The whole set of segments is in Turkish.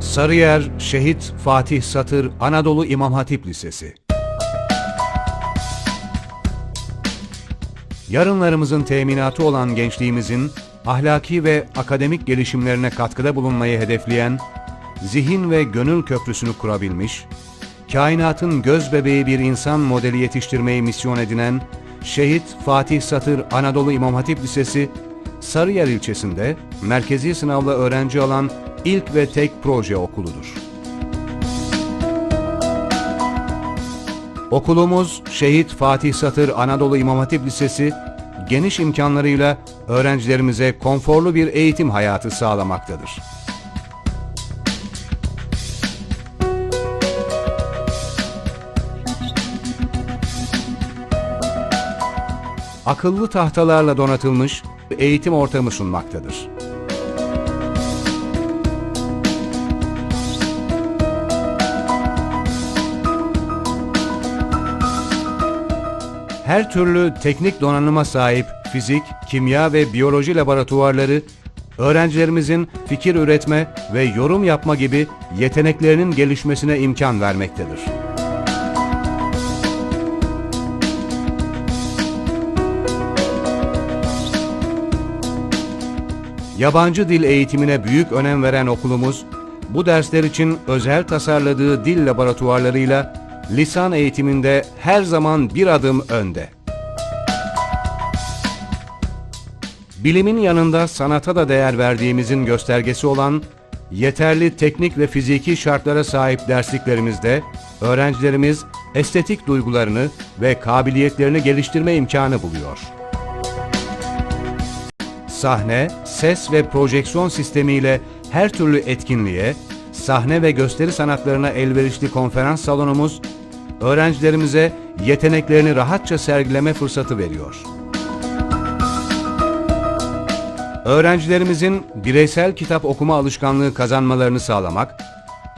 Sarıyer Şehit Fatih Satır Anadolu İmam Hatip Lisesi. Yarınlarımızın teminatı olan gençliğimizin ahlaki ve akademik gelişimlerine katkıda bulunmayı hedefleyen, zihin ve gönül köprüsünü kurabilmiş, kainatın göz bebeği bir insan modeli yetiştirmeyi misyon edinen Şehit Fatih Satır Anadolu İmam Hatip Lisesi, Sarıyer ilçesinde merkezi sınavla öğrenci alan ilk ve tek proje okuludur. Okulumuz Şehit Fatih Satır Anadolu İmam Hatip Lisesi, geniş imkanlarıyla öğrencilerimize konforlu bir eğitim hayatı sağlamaktadır. Akıllı tahtalarla donatılmış eğitim ortamı sunmaktadır. Her türlü teknik donanıma sahip fizik, kimya ve biyoloji laboratuvarları, öğrencilerimizin fikir üretme ve yorum yapma gibi yeteneklerinin gelişmesine imkan vermektedir. Yabancı dil eğitimine büyük önem veren okulumuz, bu dersler için özel tasarladığı dil laboratuvarlarıyla lisan eğitiminde her zaman bir adım önde. Bilimin yanında sanata da değer verdiğimizin göstergesi olan yeterli teknik ve fiziki şartlara sahip dersliklerimizde öğrencilerimiz estetik duygularını ve kabiliyetlerini geliştirme imkanı buluyor. Sahne, ses ve projeksiyon sistemiyle her türlü etkinliğe, sahne ve gösteri sanatlarına elverişli konferans salonumuz, öğrencilerimize yeteneklerini rahatça sergileme fırsatı veriyor. Öğrencilerimizin bireysel kitap okuma alışkanlığı kazanmalarını sağlamak,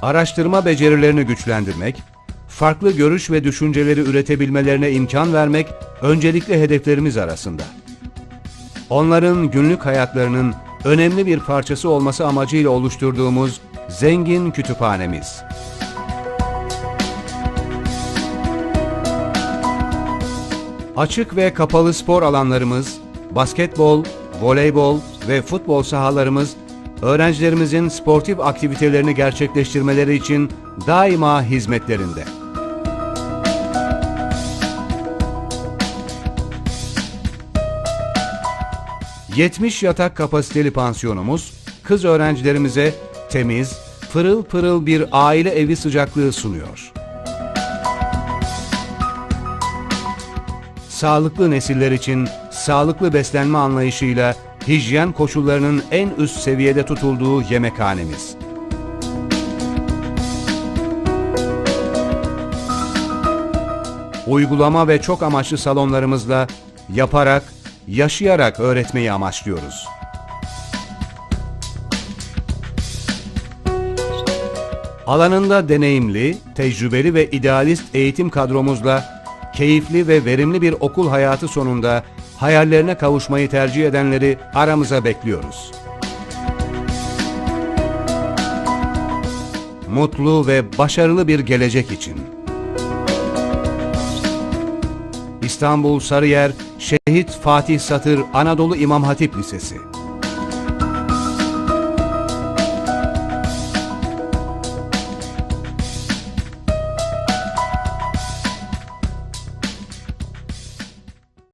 araştırma becerilerini güçlendirmek, farklı görüş ve düşünceleri üretebilmelerine imkan vermek öncelikli hedeflerimiz arasında. Onların günlük hayatlarının önemli bir parçası olması amacıyla oluşturduğumuz zengin kütüphanemiz. Açık ve kapalı spor alanlarımız, basketbol, voleybol ve futbol sahalarımız öğrencilerimizin sportif aktivitelerini gerçekleştirmeleri için daima hizmetlerinde. ...70 yatak kapasiteli pansiyonumuz... ...kız öğrencilerimize temiz, pırıl pırıl bir aile evi sıcaklığı sunuyor. Sağlıklı nesiller için sağlıklı beslenme anlayışıyla hijyen koşullarının en üst seviyede tutulduğu yemekhanemiz. Uygulama ve çok amaçlı salonlarımızla yaparak, yaşayarak öğretmeyi amaçlıyoruz. Alanında deneyimli, tecrübeli ve idealist eğitim kadromuzla keyifli ve verimli bir okul hayatı sonunda hayallerine kavuşmayı tercih edenleri aramıza bekliyoruz. Mutlu ve başarılı bir gelecek için. İstanbul Sarıyer Şehit Fatih Satır Anadolu İmam Hatip Lisesi